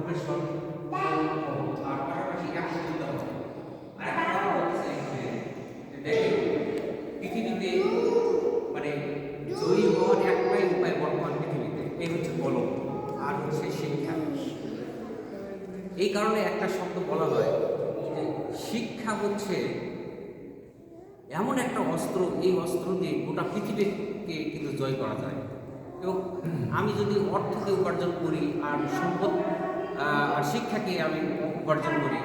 ধর্মের আর পাশাপাশি একত্রিত হও আর একটা কথা বলতেছে যে দেখেন পৃথিবীতে মানে জয়ী হওয়ার একটাই উপায় বর্তমান পৃথিবীতে, এই হচ্ছে কলম আর হচ্ছে শিক্ষা। এই কারণে একটা শব্দ বলা হয় যে শিক্ষা হচ্ছে এমন একটা অস্ত্র, এই অস্ত্র দিয়ে গোটা পৃথিবীকে কিন্তু জয় করা যায়। এবং আমি যদি অর্থকে উপার্জন করি আর সম্পদ শিক্ষাকে আমি উপার্জন করি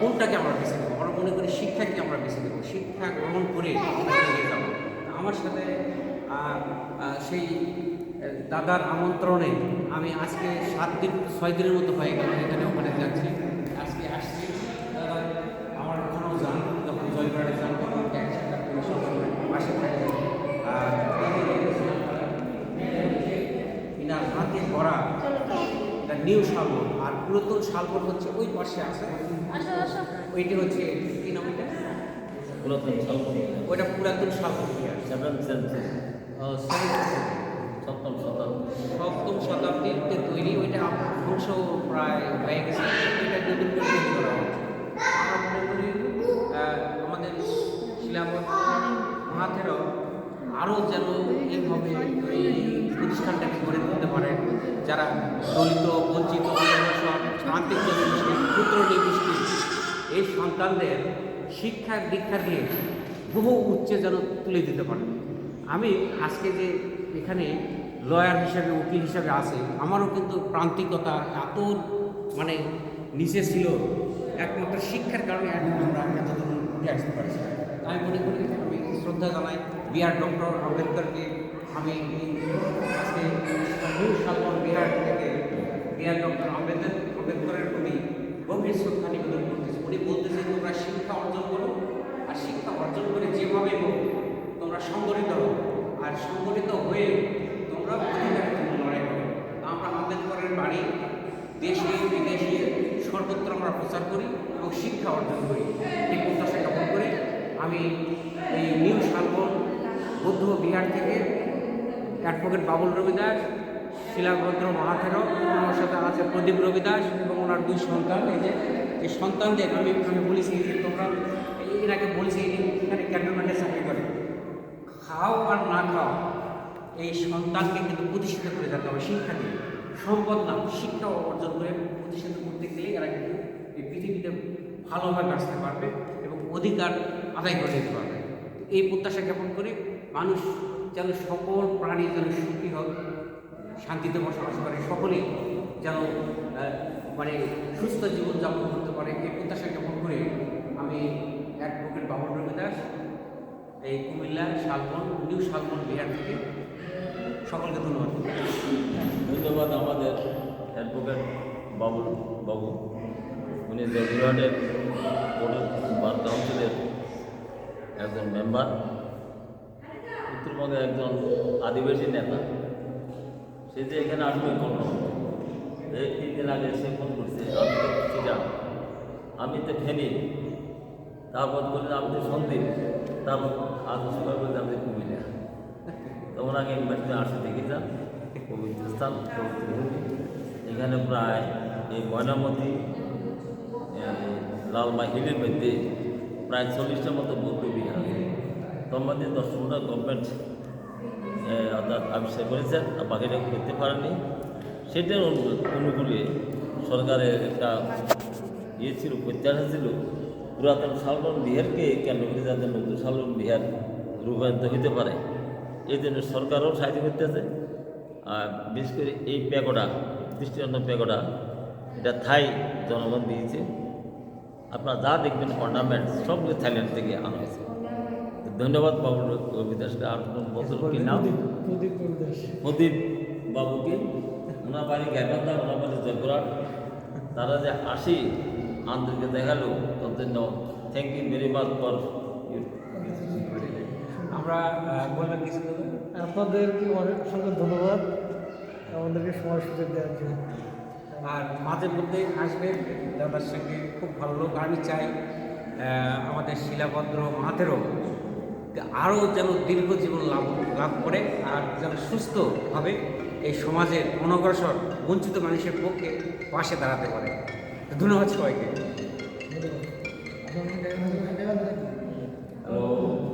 কোনটাকে আমরা বেছে নেব? আমরা মনে করি শিক্ষাকে আমরা বেছে নেব। শিক্ষা গ্রহণ করে এগিয়ে যাব। আমার সাথে সেই দাদার আমন্ত্রণে আমি আজকে সাত দিন ছয় দিনের মতো হয়ে গেল এখানে ওখানে যাচ্ছি। আজকে আসছি আমার ওখানেও যান যখন জয়গড়ে যান তখন একসাথে পাশে থাকে আর ইনার হাতে এটা নিউ আর পুরাতন শালবন হচ্ছে ওই পাশে আছে। ওইটা হচ্ছে কি নাম এটা পুরাতন স্বল্প ওইটা পুরাতন শালবন। সপ্তম শতাব্দী। সপ্তম শতাব্দীতে তৈরি ওইটা ধ্বংস প্রায় হয়ে গেছে। এটা নতুন করে তৈরি করা হচ্ছে আমাদের শিলাবত মহাথেরও আরও যেন এইভাবে এই প্রতিষ্ঠানটাকে গড়ে তুলতে পারে। যারা দলিত, বঞ্চিত প্রান্তিক জনগোষ্ঠী, ক্ষুদ্র নিগোষ্ঠী, এই সন্তানদের শিক্ষা দীক্ষা দিয়ে বহু উচ্চে যেন তুলে দিতে পারে। আমি আজকে যে এখানে লয়ার হিসেবে, উকিল হিসেবে আছে, আমারও কিন্তু প্রান্তিকতা এত মানে নিচে ছিল, একমাত্র শিক্ষার কারণে এখন আমরা এতদূর উঠে আসতে পারছি আমি মনে করি, আমি শ্রদ্ধা জানাই বিহার ডক্টর আম্বেদকরকে আমি আজকে বিহার থেকে বিহার ডক্টর আম্বেদকর আম্বেদকরের প্রতি গভীর শ্রদ্ধা নিবেদন করতেছি। উনি বলতেছে, তোমরা শিক্ষা অর্জন করো আর শিক্ষা অর্জন করে যেভাবে হোক, তোমরা সংগঠিত হও। আর সংগঠিত হয়ে তোমরা অধিকারের জন্য লড়াই করো। আমরা আম্বেদকরের বাড়ি দেশে, বিদেশে সর্বত্র আমরা প্রচার করি এবং শিক্ষা অর্জন করি। এই প্রত্যাশা জ্ঞাপন করে আমি এই নিউ শালবন বৌদ্ধ বিহার থেকে অ্যাডভোকেট বাবুল রবিদাস, শিলাভদ্র মহাথেরো আমার সাথে আছে প্রদীপ রবিদাস এবং ওনার দুই সন্তান। এই যে, এই সন্তানদের আমি আমি বলেছি যে তোমরা এনাকে বলছি এখানে ক্যান্টনমেন্টে চাকরি করে। খাও আর না খাও, এই সন্তানকে কিন্তু প্রতিষ্ঠিত করে যেতে হবে শিক্ষা দিয়ে। সম্পদ না, শিক্ষা অর্জন করে প্রতিষ্ঠিত করতে গেলে এরা কিন্তু এই পৃথিবীতে ভালোভাবে বাঁচতে পারবে এবং অধিকার আদায় করে দিতে পারবে। এই প্রত্যাশা জ্ঞাপন করে মানুষ যেন সকল প্রাণী যেন সুখী হোক, শান্তিতে বসবাস করে, সকলেই যেন মানে সুস্থ জীবনযাপন করতে পারে, এই প্রত্যাশা জ্ঞাপন করে আমি এক অ্যাডভোকেট বাবুল রবি দাস, এই কুমিল্লা শালবন, নিউ শালবন বিহার থেকে সকলকে ধন্যবাদ। ধন্যবাদ আমাদের অ্যাডভোকেট বাবুল বাবু। উনি জয়পুরহাটের বোর্ডের বার কাউন্সিলের একজন মেম্বার উত্তরবঙ্গের একজন আদিবাসী নেতা, সে যে এখানে আসবে কোন এই দিন আগে সে ফোন করছে, আমি তো চিরা আমি তো ফেনি। তারপর বললেন আমি তো সন্দীপ তারপর আজ সকাল বলতে আমি কুমিল্লা। তখন আগে ইনভার্সিটি আসে দেখে যান, পবিত্র স্থান এখানে প্রায় এই ময়নামতি লালমা হিলের মধ্যে প্রায় চল্লিশটার মতো আছে তোর মধ্যে দশ পনেরোটা গভর্নমেন্ট অর্থাৎ আবিষ্কার করেছেন, আর বাকিটা করতে পারেনি। সেটার অনু- অনুকূলে সরকারের একটা ইয়ে ছিল, প্রত্যাশা ছিল, পুরাতন সালমন বিহারকে কেন্দ্র করে যাতে নতুন সালমন বিহার রূপায়িত হতে পারে। এই জন্য সরকারও সাহায্য করতেছে। আর বিশেষ করে এই প্যাকোটা দৃষ্টিনন্দন প্যাকোটা এটা থাই জনগণ দিয়েছে। আপনারা যা দেখবেন অর্নামেন্ট সবগুলো থাইল্যান্ড থেকে আনা হয়েছে। ধন্যবাদ বাবু রবি দাসকে আর কোন বছর কি নাম প্রদীপ বাবুকে। ওনার বাড়ি গাইবান্ধা ওনার বাড়ি জয়পুরহাট। তারা যে আসি আন্তরিকে দেখাল তার জন্য thank you very much for আমরা বলবেন কিছু? আপনাদেরকে অনেক অসংখ্য ধন্যবাদ আমাদেরকে সময় সুযোগ দেওয়ার জন্য। আর মাঝে মধ্যে আসবেন। দাদার সঙ্গে খুব ভালো লোক। আমি চাই আমাদের শিলাভদ্র মাহাতেরও আরও যেন দীর্ঘ জীবন লাভ লাভ করে আর যেন সুস্থভাবে এই সমাজের অনগ্রসর বঞ্চিত মানুষের পক্ষে পাশে দাঁড়াতে পারে। ধন্যবাদ সবাইকে। হ্যালো।